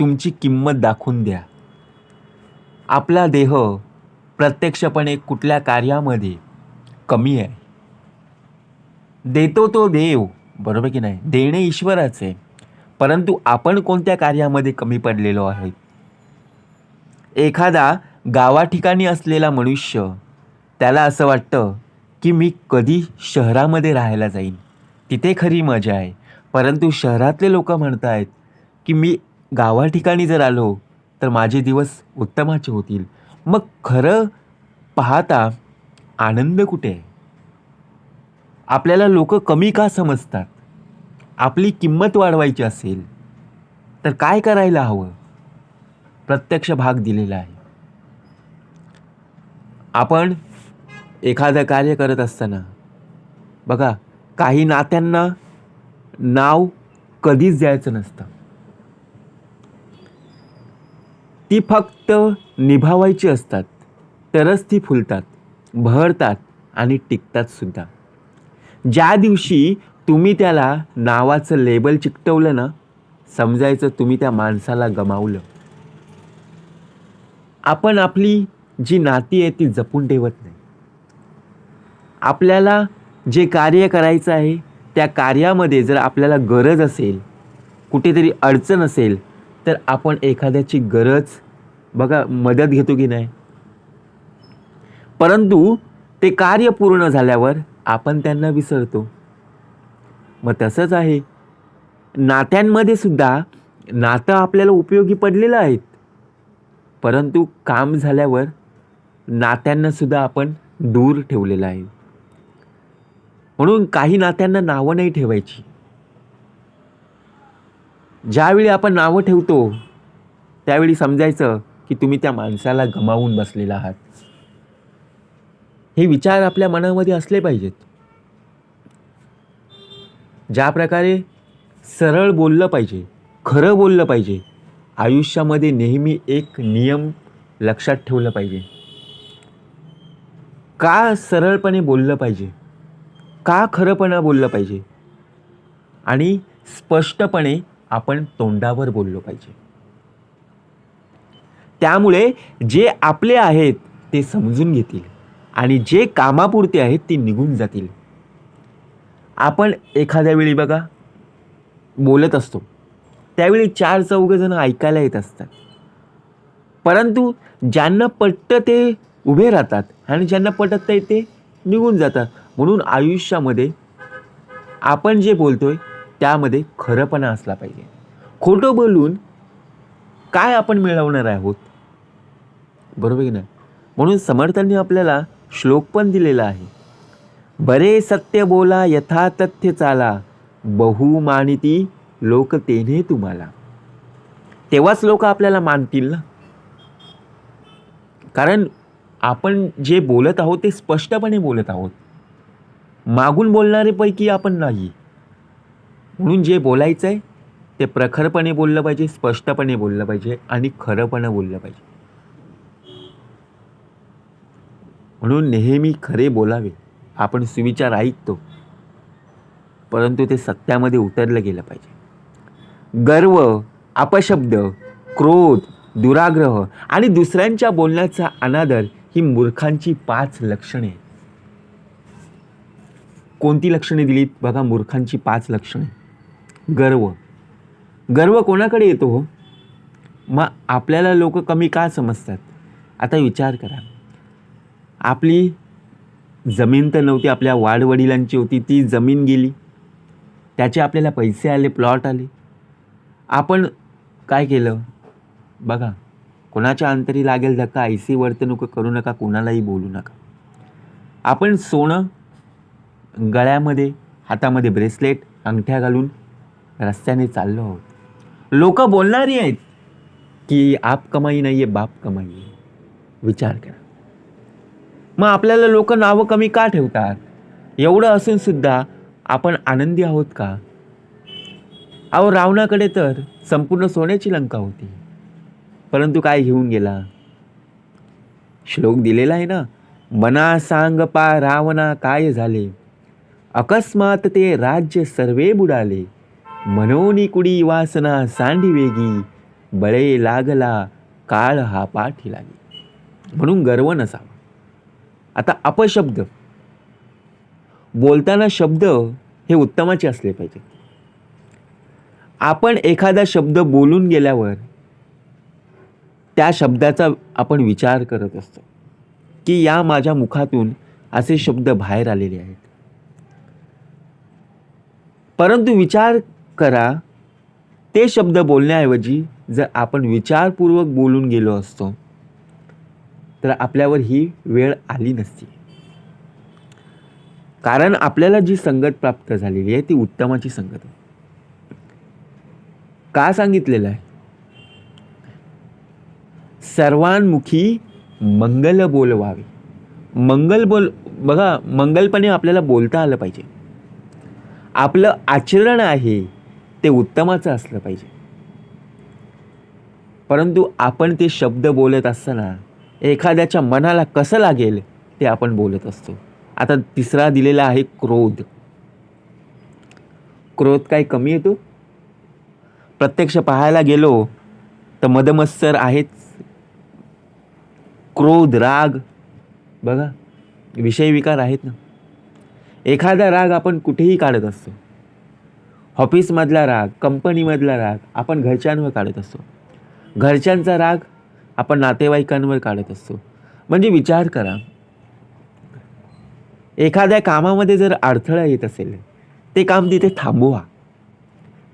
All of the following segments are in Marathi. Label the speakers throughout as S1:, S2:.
S1: तुमची किंमत दाखवून द्या. आपला देह प्रत्यक्षपणे कुठल्या कार्यामध्ये कमी आहे? देतो तो देव बरोबर की नाही? देणे ईश्वराचे परंतु आपण कोणत्या कार्यामध्ये कमी पडलेलो आहे एखादा गावा ठिकाणी असलेला मनुष्य त्याला असं वाटतं की मी कधी शहरामध्ये राहायला जाईन. तिथे खरी मजा आहे. परंतु शहरातले लोक म्हणत आहेत की मी गावा ठिकाणी जर आलो तर माझे दिवस उत्तमाचे होतील. मग खरं पाहता आनंद कुठे? आहे आपल्याला लोक कमी का समजतात? आपली किंमत वाढवायची असेल तर काय करायला हवं? प्रत्यक्ष भाग दिलेला आहे. आपण एखादं कार्य करत असताना बघा काही नात्यांना नाव कधीच द्यायचं नसतं. ती फक्त निभावायची असतात. तरच ती फुलतात बहरतात आणि टिकतात सुद्धा. ज्या दिवशी तुम्ही त्याला नावाचं लेबल चिकटवलं ना समजायचं तुम्ही त्या माणसाला गमावलं. आपण आपली जी नाती आहे ती जपून ठेवत नाही. आपल्याला जे कार्य करायचं आहे त्या कार्यामध्ये जर आपल्याला गरज असेल कुठेतरी अडचण असेल तर आपण एखाद्याची गरज बघा मदत घेतो की नाही? परंतु ते कार्य पूर्ण झाल्यावर आपण त्यांना विसरतो. मग तसंच आहे. नात्यांमध्ये सुद्धा नातं आपल्याला उपयोगी पडलेलं आहेत. परंतु काम झाल्यावर नात्यांनासुद्धा आपण दूर ठेवलेलं आहे. म्हणून काही नात्यांना नावं नाही ठेवायची. ज्यावेळी आपण नावं ठेवतो त्यावेळी समजायचं की तुम्ही त्या माणसाला गमावून बसलेला आहात. हे विचार आपल्या मनामध्ये असले पाहिजेत. ज्या प्रकारे सरळ बोललं पाहिजे खरं बोललं पाहिजे आयुष्यामध्ये नेहमी एक नियम लक्षात ठेवलं पाहिजे. का सरळपणे बोललं पाहिजे? का खरंपणा बोललं पाहिजे? आणि स्पष्टपणे आपण तोंडावर बोललो पाहिजे. त्यामुळे जे आपले आहेत ते समजून घेतील आणि जे कामापुरते आहेत ते निघून जातील. आपण एखाद्या वेळी बघा बोलत असतो. त्यावेळी चार चौघ जण ऐकायला येत असतात. परंतु ज्यांना पटतं ते उभे राहतात आणि ज्यांना पटत नाही ते निघून जातात. म्हणून आयुष्यामध्ये आपण जे बोलतोय त्यामध्ये खरंपणा असला पाहिजे. खोटं बोलून काय आपण मिळवणार आहोत? बरोबर की नाही? म्हणून समर्थांनी आपल्याला श्लोक पण दिलेला आहे. बरे सत्य बोला यथा तथ्य चाला. बहु मानिती लोक तेने तुम्हाला. तेव्हाच लोक आपल्याला मानतील ना? कारण आपण जे बोलत आहोत ते स्पष्टपणे बोलत आहोत. मागून बोलणारेपैकी आपण नाही. म्हणून जे बोलायचं आहे ते प्रखरपणे बोललं पाहिजे स्पष्टपणे बोललं पाहिजे आणि खरंपणे बोललं पाहिजे. म्हणून नेहमी खरे बोलावे आपण सुविचार ऐकतो परंतु ते सत्यामध्ये उतरलं गेलं पाहिजे. गर्व अपशब्द क्रोध दुराग्रह आणि दुसऱ्यांच्या बोलण्याचा अनादर ही मूर्खांची पाच लक्षणे कोणती लक्षणे दिलीत? बघा मूर्खांची पाच लक्षणे. गर्व. गर्व कोणाकडे येतो हो? मग आपल्याला लोक कमी का समजतात? आता विचार करा. आपली जमीन तर नव्हती आपल्या वाडवडिलांची होती ती जमीन गेली. त्याचे आपल्याला पैसे आले प्लॉट आले. आपण काय केलं? बघा कोणाच्या अंतरी लागेल धक्का ऐसी वर्तणूक करू नका कोणालाही बोलू नका. आपण सोनं गळ्यामध्ये हातामध्ये ब्रेसलेट अंगठ्या घालून रस्त्याने चाललो आहोत. लोक बोलणारी आहेत की आप कमाई नाही आहे बाप कमाई आहे. विचार करा. मग आपल्याला लोक नावं कमी का ठेवतात? एवढं असून सुद्धा आपण आनंदी आहोत का? अहो रावणाकडे तर संपूर्ण सोन्याची लंका होती. परंतु काय घेऊन गेला? श्लोक दिलेला आहे ना मना सांग पा रावणा काय झाले? अकस्मात ते राज्य सर्वे बुडाले. मनोनी कुडी वासना सांडी वेगी बळे लागला काळ हा पाठी लागे म्हणून गर्व नसावा आता अपशब्द. बोलताना शब्द हे उत्तमाचे असले पाहिजे. आपण एखादा शब्द बोलून गेल्यावर त्या शब्दाचा आपण विचार करत असतो. की या माझ्या मुखातून असे शब्द बाहेर आलेले आहेत. परंतु विचार करा. ते शब्द बोलण्याऐवजी जर आपण विचारपूर्वक बोलून गेलो असतो तर आपल्यावर ही वेळ आली नसती. कारण आपल्याला जी संगत प्राप्त झालेली आहे ती उत्तमाची संगत आहे. का सांगितलेलं आहे? सर्वांमुखी मंगल बोलवावे. मंगल बोल बघा मंगलपणे आपल्याला बोलता आलं पाहिजे. आपलं आचरण आहे ते उत्तमाचं असलं पाहिजे. परंतु आपण ते शब्द बोलत असताना एखाद्याच्या मनाला कसं लागेल ते आपण बोलत असतो. आता तिसरा दिलेला आहे क्रोध. क्रोध काय कमी येतो? प्रत्यक्ष पाहायला गेलो तर मदमत्सर आहेच क्रोध राग बघा विषय विकार आहेत ना. एखादा राग आपण कुठेही काढत असतो. ऑफिसमधला राग कंपनीमधला राग आपण घरच्यांवर काढत असतो. घरच्यांचा राग आपण नातेवाईकांवर काढत असतो. म्हणजे विचार करा. एखाद्या कामामध्ये जर अडथळा येत असेल ते काम तिथे थांबवा.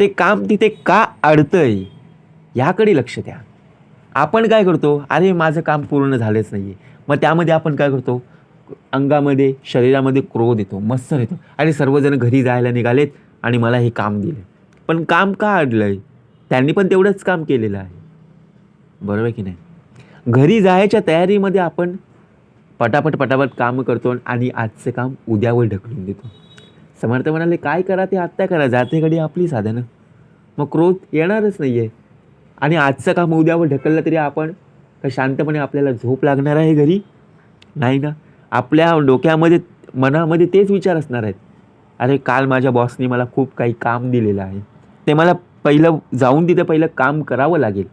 S1: ते काम तिथे का अडतंय याकडे लक्ष द्या. आपण काय करतो? अरे माझं काम पूर्ण झालंच नाही आहे मग त्यामध्ये आपण काय करतो? अंगामध्ये शरीरामध्ये क्रोध येतो मत्सर येतो. अरे सर्वजण घरी जायला निघालेत. आणि मला हे काम दिलं पण काम का अडलं आहे त्यांनी पण तेवढंच काम केलेलं आहे. बरोबर आहे की नाही? घरी जायच्या तयारीमध्ये आपण पटापट पटापट कामं करतो आणि आजचं काम उद्यावर ढकलून देतो. समर्थ म्हणाले काय करा ते आत्ता करा जाते घडी आपली साधनं. मग क्रोध येणारच नाही आहे आणि आजचं काम उद्यावर ढकललं तरी आपण का शांतपणे आपल्याला झोप लागणार आहे घरी? नाही ना? आपल्या डोक्यामध्ये मनामध्ये तेच विचार असणार आहेत. अरे काल माझ्या बॉसने मला खूप काही काम दिलेलं आहे. ते मला पहिलं जाऊन तिथे पहिलं काम करावं लागेल.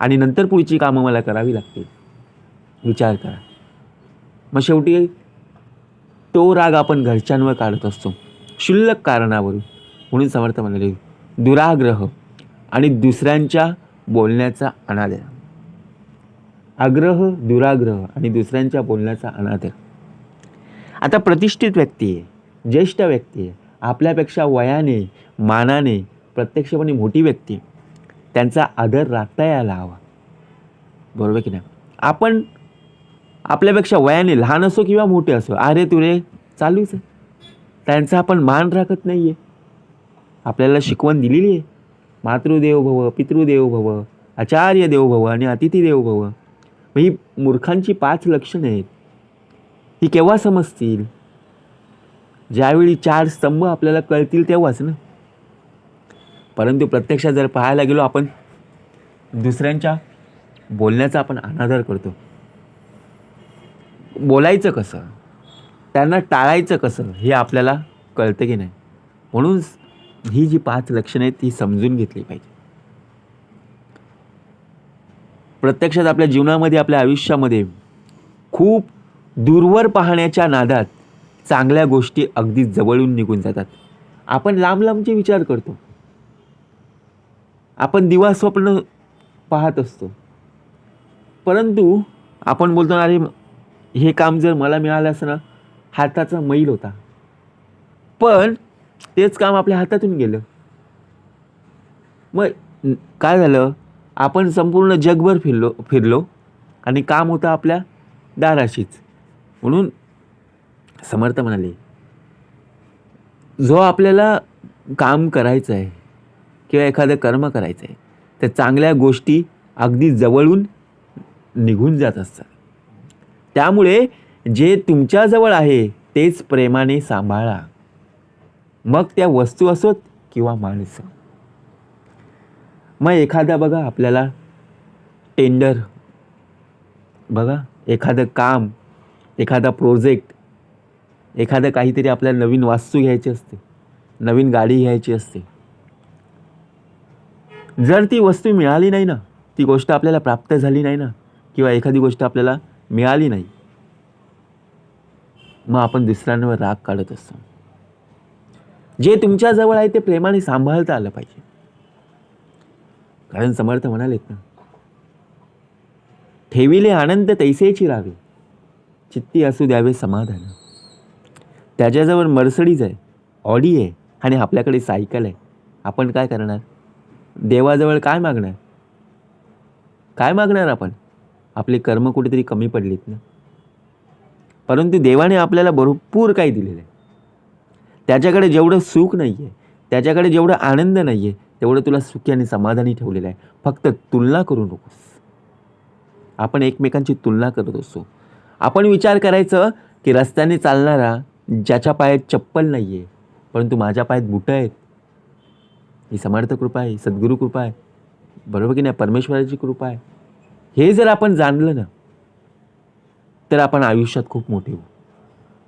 S1: आणि नंतर पुढची कामं मला करावी लागतील. विचार करा. मग शेवटी तो राग आपण घरच्यांवर काढत असतो. क्षुल्लक कारणावरून. म्हणून समर्थ म्हणाले दुराग्रह आणि दुसऱ्यांच्या बोलण्याचा अनादर. आग्रह दुराग्रह आणि दुसऱ्यांच्या बोलण्याचा अनादर. आता प्रतिष्ठित व्यक्ती आहे. ज्येष्ठ व्यक्ती आहे. आपल्यापेक्षा वयाने मानाने प्रत्यक्षपणे मोठी व्यक्ती आहे. त्यांचा आदर राखता यायला हवा. बरोबर की नाही? आपण आपल्यापेक्षा वयाने लहान असो किंवा मोठे असो अरे तुरे चालूच आहे त्यांचा आपण मान राखत नाही आहे आपल्याला शिकवण दिलेली आहे. मातृदेव भव पितृदेव भव आचार्य देव भव आणि अतिथी देव भव. ही मूर्खांची पाच लक्षणं आहेत. ही केव्हा समजतील? ज्यावेळी चार स्तंभ आपल्याला कळतील तेव्हाच ना. परंतु प्रत्यक्षात जर पाहायला गेलो आपण दुसऱ्यांच्या बोलण्याचा आपण अनादर करतो. बोलायचं कसं? त्यांना टाळायचं कसं? हे आपल्याला कळतं की नाही. म्हणून ही जी पाच लक्षणं आहेत ती समजून घेतली पाहिजे. प्रत्यक्षात आपल्या जीवनामध्ये आपल्या आयुष्यामध्ये खूप दूरवर पाहण्याच्या नादात चांगल्या गोष्टी अगदी जवळून निघून जातात. आपण लांब लांबचे विचार करतो. आपण दिवा स्वप्न पाहत असतो. परंतु आपण बोलतो ना, अरे हे काम जर मला मिळालं असं ना हाताचा मैल होता. पण तेच काम आपल्या हातातून गेलं. मग काय झालं? आपण संपूर्ण जगभर फिरलो फिरलो आणि काम होतं आपल्या दाराशीच. म्हणून समर्थ म्हणाले जो आपल्याला काम करायचं आहे किंवा एखादं कर्म करायचं आहे तर चांगल्या गोष्टी अगदी जवळून निघून जात असतात. त्यामुळे जे तुमच्याजवळ आहे तेच प्रेमाने सांभाळा. मग त्या वस्तू असोत किंवा माणसं. मग एखादा बघा आपल्याला टेंडर. बघा एखादं काम एखादा प्रोजेक्ट एखादं काहीतरी आपल्याला नवीन वास्तू घ्यायची असते नवीन गाडी घ्यायची असते. जर ती वस्तू मिळाली नाही ना ती गोष्ट आपल्याला प्राप्त झाली नाही ना किंवा एखादी गोष्ट आपल्याला मिळाली नाही मग आपण दुसऱ्यांवर राग काढत असतो. जे तुमच्याजवळ आहे ते प्रेमाने सांभाळता आलं पाहिजे. कारण समर्थ म्हणालेत ना ठेविले आनंद तैसेची राहावे चित्ती असू द्यावे समाधान. त्याच्याजवळ मर्सडीज आहे ऑडी आहे आणि आपल्याकडे सायकल आहे. आपण काय करणार? देवाजवळ काय मागणार? काय मागणार आपण? आपले कर्म कुठेतरी कमी पडलीत ना? परंतु देवाने आपल्याला भरपूर काही दिलेलं आहे. त्याच्याकडे जेवढं सुख नाही आहे त्याच्याकडे जेवढं आनंद नाही आहे तेवढं तुला सुखी आणि समाधानी ठेवलेलं आहे. फक्त तुलना करू नकोस. आपण एकमेकांची तुलना करत असतो आपण विचार करायचं की रस्त्याने चालणारा ज्याच्या पायात चप्पल नाही आहे परंतु माझ्या पायात बुटं आहेत. ही समर्थ कृपा आहे सद्गुरू कृपा आहे. बरोबर की नाही? परमेश्वराची कृपा आहे. हे जर आपण जाणलं ना तर आपण आयुष्यात खूप मोठे होऊ.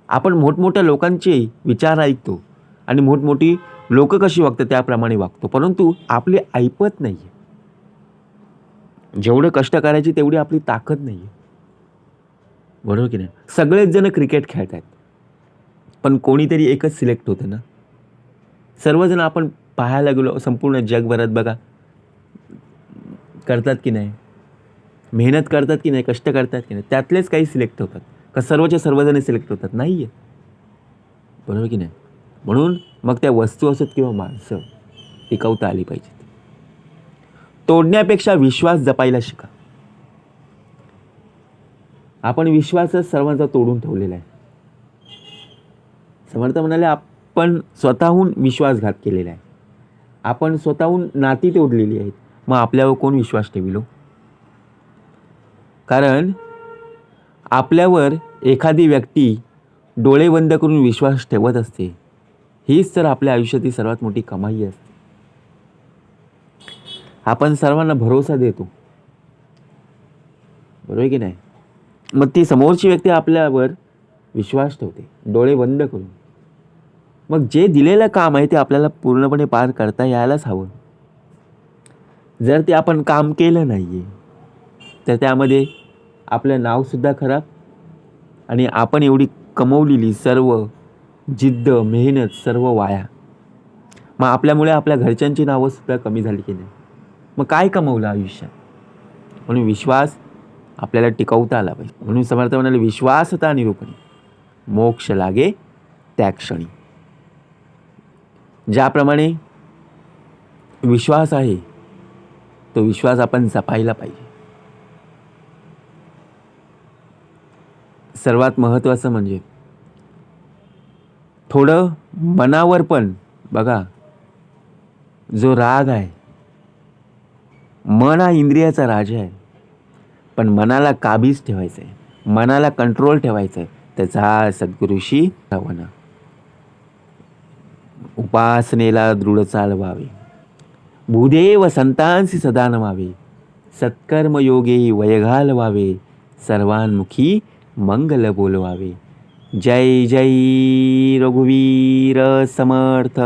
S1: आपण मोठमोठ्या लोकांचे विचार ऐकतो आणि मोठमोठी लोक कशी वागतात त्याप्रमाणे वागतो. परंतु आपले ऐपत नाही आहे जेवढं कष्ट करायची तेवढी आपली ताकद नाही आहे बरोबर की नाही? सगळेच जण क्रिकेट खेळत आहेत पण कोणीतरी एकच सिलेक्ट होतं ना. सर्वजण आपण पाहायला गेलो संपूर्ण जगभरात बघा. करतात की नाही? मेहनत करतात की नाही? कष्ट करतात की नाही? त्यातलेच काही सिलेक्ट होतात. का सर्वच्या सर्वजण सिलेक्ट होतात? नाही आहे बरोबर की नाही? म्हणून मग त्या वस्तू असत किंवा माणसं टिकवता आली पाहिजेत. तोडण्यापेक्षा विश्वास जपायला शिका. आपण विश्वासच सर्वांचा तोडून ठेवलेला आहे. समर्थ म्हणाले आपण स्वतःहून विश्वासघात केलेला आहे. आपण स्वतःहून नाती तोडलेली आहेत. मग आपल्यावर कोण विश्वास ठेविलो हो? कारण आपल्यावर एखादी व्यक्ती डोळे बंद करून विश्वास ठेवत असते हीच तर आपल्या आयुष्यातील सर्वात मोठी कमाई असते. आपण सर्वांना भरोसा देतो. बरोबर की नाही? मग ती समोरची व्यक्ती आपल्यावर विश्वास ठेवते डोळे बंद करून. मग जे दिलेलं काम आहे ते आपल्याला पूर्णपणे पार करता यायलाच हवं. जर ते आपण काम केलं नाही आहे तर त्यामध्ये आपलं नावसुद्धा खराब आणि आपण एवढी कमवलेली सर्व जिद्द मेहनत सर्व वाया मग आपल्यामुळे आपल्या घरच्यांची नावंसुद्धा कमी झाली की नाही? मग काय कमवलं आयुष्यात? म्हणून विश्वास आपल्याला टिकवता आला पाहिजे. म्हणून समर्थ म्हणाले विश्वासता निरूपणी मोक्ष लागे त्या क्षणी. ज्याप्रमाणे विश्वास आहे तो विश्वास आपण जपायला पाहिजे. सर्वात महत्त्वाचं म्हणजे थोडं मनावर पण बघा जो राग आहे मन हा इंद्रियाचा राजा आहे पण मनाला काबीज ठेवायचं आहे मनाला कंट्रोल ठेवायचं आहे त्याचा सद्गुरुशी रवाना उपासनेला दृढ चालवावे. भूदेव संतांशी सदा नमावे सत्कर्मयोगे वयघाल व्हावे सर्वांमुखी मंगल बोलवावे. जय जय रघुवीर समर्थ.